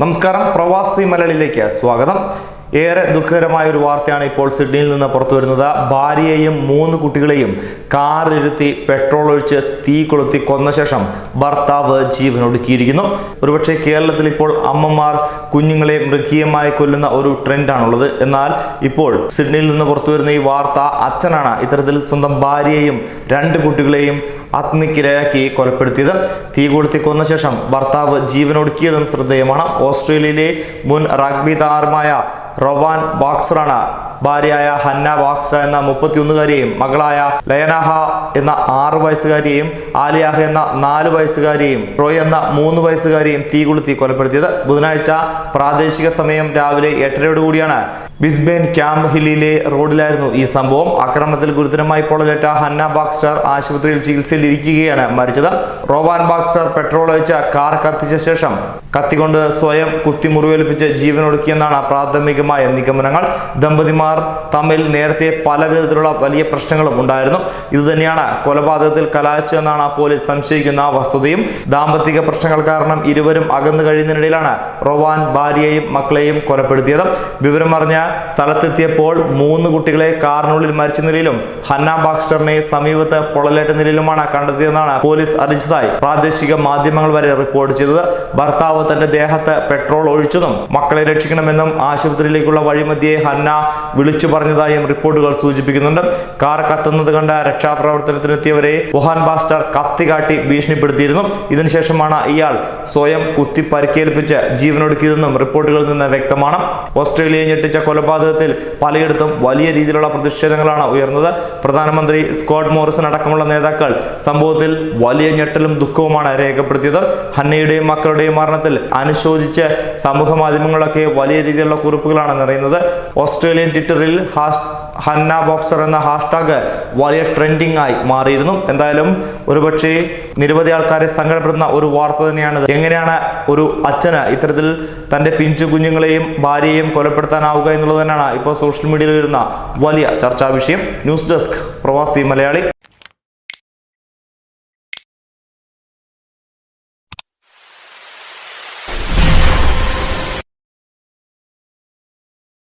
നമസ്കാരം. പ്രവാസി മലയാളിയിലേക്ക് സ്വാഗതം. ഏറെ ദുഃഖകരമായ ഒരു വാർത്തയാണ് ഇപ്പോൾ സിഡ്നിയിൽ നിന്ന് പുറത്തു വരുന്നത്. ഭാര്യയെയും മൂന്ന് കുട്ടികളെയും കാറിലിരുത്തി പെട്രോൾ ഒഴിച്ച് തീ കൊളുത്തി കൊന്ന ശേഷം ഭർത്താവ് ജീവനൊടുക്കിയിരിക്കുന്നു ഒരുപക്ഷെ കേരളത്തിൽ ഇപ്പോൾ അമ്മമാർ കുഞ്ഞുങ്ങളെ മൃഗീയമായി കൊല്ലുന്ന ഒരു ട്രെൻഡാണുള്ളത്. എന്നാൽ ഇപ്പോൾ സിഡ്നിയിൽ നിന്ന് പുറത്തു വരുന്ന ഈ വാർത്ത അച്ഛനാണ്. ഇത്തരത്തിൽ സ്വന്തം ഭാര്യയെയും രണ്ട് കുട്ടികളെയും ആത്മക്കിരയാക്കി കൊലപ്പെടുത്തിയത്. തീ കൊളുത്തി കൊന്ന ശേഷം ഭർത്താവ് ജീവനൊടുക്കിയതും ശ്രദ്ധേയമാണ്. ഓസ്ട്രേലിയയിലെ മുൻ റഗ്ബി താരമായ റൊവാൻ ബാക്സറാണ് ഭാര്യയായ ഹന്ന ബാക്സ എന്ന മുപ്പത്തിയൊന്നുകാരിയെയും മകളായ ലയനഹ എന്ന ആറ് വയസ്സുകാരിയെയും ആലിയാഹ എന്ന നാല് വയസ്സുകാരിയെയും റോയ് എന്ന മൂന്ന് വയസ്സുകാരിയെയും തീ കൊളുത്തി കൊലപ്പെടുത്തിയത് ബുധനാഴ്ച പ്രാദേശിക സമയം രാവിലെ എട്ടരയോട് കൂടിയാണ്. ബിസ്ബെയിൻ ക്യാമ്പ് ഹില്ലിലെ റോഡിലായിരുന്നു ഈ സംഭവം. ആക്രമണത്തിൽ ഗുരുതരമായി പൊള്ളലേറ്റ ഹന്ന ബാക്സ്റ്റർ ആശുപത്രിയിൽ ചികിത്സയിൽ ഇരിക്കുകയാണ് മരിച്ചത്. റോവാൻ ബാക്സ്റ്റർ പെട്രോൾ ഒഴിച്ച കാർ കത്തിച്ച ശേഷം കത്തിക്കൊണ്ട് സ്വയം കുത്തി ജീവനൊടുക്കിയെന്നാണ് ജീവനൊടുക്കിയെന്നാണ് പ്രാഥമികമായ നിഗമനങ്ങൾ. ദമ്പതിമാർ തമ്മിൽ നേരത്തെ പല വിധത്തിലുള്ള വലിയ പ്രശ്നങ്ങളും ഉണ്ടായിരുന്നു. ഇതുതന്നെയാണ് കൊലപാതകത്തിൽ കലാശിച്ചതെന്നാണ് പോലീസ് സംശയിക്കുന്ന വസ്തുതയും. ദാമ്പത്തിക പ്രശ്നങ്ങൾ കാരണം ഇരുവരും അകന്നു കഴിയുന്നതിനിടയിലാണ് റോവാൻ ഭാര്യയെയും മക്കളെയും കൊലപ്പെടുത്തിയത്. വിവരം അറിഞ്ഞ സ്ഥലത്തെത്തിയപ്പോൾ മൂന്ന് കുട്ടികളെ കാറിനുള്ളിൽ മരിച്ച നിലയിലും ഹന്ന ബാക്സ്റ്ററിനെ സമീപത്ത് പൊള്ളലേറ്റ നിലയിലുമാണ് കണ്ടെത്തിയതെന്നാണ് പോലീസ് അറിയിച്ചതായി പ്രാദേശിക മാധ്യമങ്ങൾ വരെ റിപ്പോർട്ട് ചെയ്തത്. ഭർത്താവ് തന്റെ ദേഹത്ത് പെട്രോൾ ഒഴിച്ചതും മക്കളെ രക്ഷിക്കണമെന്നും ആശുപത്രിയിലേക്കുള്ള വഴിമധ്യേ ഹന്ന വിളിച്ചു പറഞ്ഞതായും റിപ്പോർട്ടുകൾ സൂചിപ്പിക്കുന്നുണ്ട്. കാർ കത്തുന്നത് കണ്ട രക്ഷാപ്രവർത്തനത്തിനെത്തിയവരെ വുഹാൻ ബാസ്റ്റർ കത്തി കാട്ടി ഭീഷണിപ്പെടുത്തിയിരുന്നു. ഇതിനുശേഷമാണ് ഇയാൾ സ്വയം കുത്തി പരിക്കേൽപ്പിച്ച് ജീവനൊടുക്കിയതെന്നും റിപ്പോർട്ടുകളിൽ നിന്ന് വ്യക്തമാണ്. ഓസ്ട്രേലിയ ഞെട്ടിച്ച കൊലപാതകത്തിൽ പലയിടത്തും വലിയ രീതിയിലുള്ള പ്രതിഷേധങ്ങളാണ് ഉയർന്നത്. പ്രധാനമന്ത്രി സ്കോട്ട് മോറിസൺ അടക്കമുള്ള നേതാക്കൾ സംഭവത്തിൽ വലിയ ഞെട്ടലും ദുഃഖവുമാണ് രേഖപ്പെടുത്തിയത്. ഹന്നയുടെയും മക്കളുടെയും മരണത്തിൽ അനുശോചിച്ച് സമൂഹ മാധ്യമങ്ങളൊക്കെ വലിയ രീതിയിലുള്ള കുറിപ്പുകളാണ് നിറയുന്നത് ഓസ്ട്രേലിയൻ ട്വിറ്ററിൽ ഹാഷ് ഹന്ന ബോക്സർ എന്ന ഹാഷ്ടാഗ് വലിയ ട്രെൻഡിംഗ് ആയി മാറിയിരുന്നു. എന്തായാലും ഒരുപക്ഷെ നിരവധി ആൾക്കാരെ സങ്കടപ്പെടുന്ന ഒരു വാർത്ത തന്നെയാണ് എങ്ങനെയാണ് ഒരു അച്ഛന് ഇത്തരത്തിൽ തന്റെ പിഞ്ചു കുഞ്ഞുങ്ങളെയും ഭാര്യയെയും കൊലപ്പെടുത്താനാവുക എന്നുള്ളത് തന്നെയാണ് ഇപ്പോൾ സോഷ്യൽ മീഡിയയിൽ വരുന്ന വലിയ ചർച്ചാ വിഷയം. ന്യൂസ് ഡെസ്ക് പ്രവാസി മലയാളി.